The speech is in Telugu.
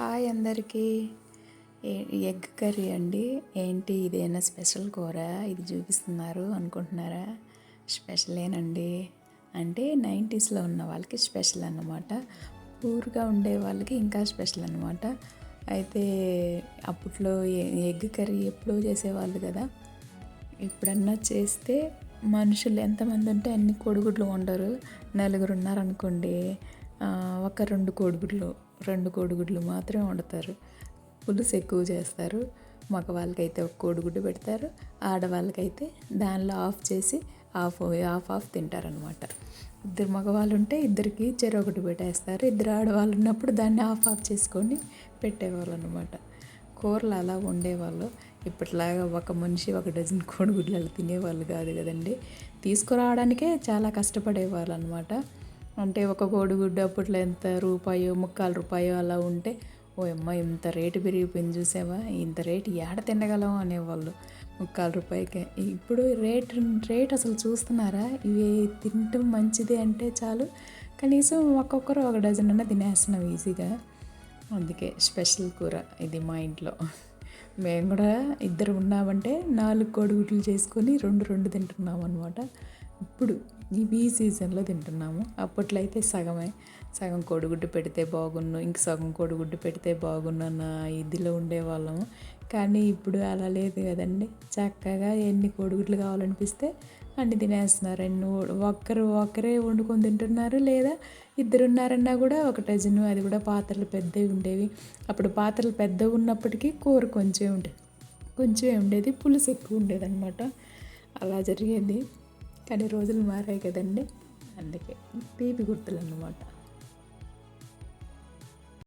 హాయ్ అందరికీ. ఏ- ఎగ్ కర్రీ అండి. ఏంటి ఇదేనా స్పెషల్ కూర? ఇది చూపిస్తున్నారు అనుకుంటున్నారా? స్పెషలేనండి. అంటే నైంటీస్లో ఉన్న వాళ్ళకి స్పెషల్ అన్నమాట. ఊరుగా ఉండే వాళ్ళకి ఇంకా స్పెషల్ అనమాట అయితే అప్పట్లో ఎగ్ కర్రీ ఎప్పుడో చేసేవాళ్ళు కదా. ఎప్పుడన్నా చేస్తే మనుషులు ఎంతమంది ఉంటే అన్ని కోడిగుడ్లు వండరు. నలుగురు ఉన్నారనుకోండి ఒక రెండు కోడిగుడ్లు. రెండు కోడిగుడ్లు మాత్రమే వండుతారు. పులుసు ఎక్కువ చేస్తారు. మగవాళ్ళకైతే ఒక కోడిగుడ్డు పెడతారు. ఆడవాళ్ళకైతే దానిలో ఆఫ్ చేసి ఆఫ్ ఆఫ్ ఆఫ్ తింటారనమాట ఇద్దరు మగవాళ్ళు ఉంటే ఇద్దరికి చెరొకటి పెట్టేస్తారు. ఇద్దరు ఆడవాళ్ళు ఉన్నప్పుడు దాన్ని ఆఫ్ ఆఫ్ చేసుకొని పెట్టేవాళ్ళు అనమాట కూరలు అలా వండేవాళ్ళు. ఇప్పటిలాగా ఒక మనిషి ఒక డజన్ కోడిగుడ్లు అలా తినేవాళ్ళు కాదు కదండి. తీసుకురావడానికే చాలా కష్టపడేవాళ్ళు అనమాట అంటే ఒక కోడిగుడ్డు అప్పట్లో ఎంత రూపాయో ముక్కాలు రూపాయో అలా ఉంటే ఓ అమ్మ ఇంత రేటు పెరిగిపోయింది చూసావా? ఇంత రేటు ఏడ తినగలం? అనేవాళ్ళు ముక్కాలు రూపాయికే. ఇప్పుడు రేట్ రేట్ అసలు చూస్తున్నారా? ఇవి తినటం మంచిది అంటే చాలు. కనీసం ఒక్కొక్కరు ఒక డజన్ అన్న తినేస్తున్నాం ఈజీగా. అందుకే స్పెషల్ కూర ఇది మా ఇంట్లో. మేము కూడా ఇద్దరు ఉన్నామంటే నాలుగు కోడిగుడ్లు చేసుకొని రెండు రెండు తింటున్నాం అనమాట ఇప్పుడు ఇవి ఈ సీజన్లో తింటున్నాము. అప్పట్లో అయితే సగమే. సగం కోడిగుడ్డు పెడితే బాగున్ను ఇంక సగం కోడిగుడ్డు పెడితే బాగున్ను అన్న ఇదిలో ఉండేవాళ్ళము. కానీ ఇప్పుడు అలా లేదు కదండి. చక్కగా ఎన్ని కోడిగుడ్లు కావాలనిపిస్తే అన్ని తినేస్తున్నారు. ఎన్ని ఒక్కరు ఒక్కరే వండుకొని తింటున్నారు లేదా ఇద్దరు ఉన్నారన్నా కూడా ఒక డజను అది కూడా పాత్రలు పెద్దవి ఉండేవి. అప్పుడు పాత్రలు పెద్దవి ఉన్నప్పటికీ కూర కొంచెం ఉండేది కొంచెం ఉండేది పులుసు ఎక్కువ ఉండేది అనమాట అలా జరిగేది. కానీ రోజులు మారాయి కదండి. అందుకే తీపి గుర్తులు అన్నమాట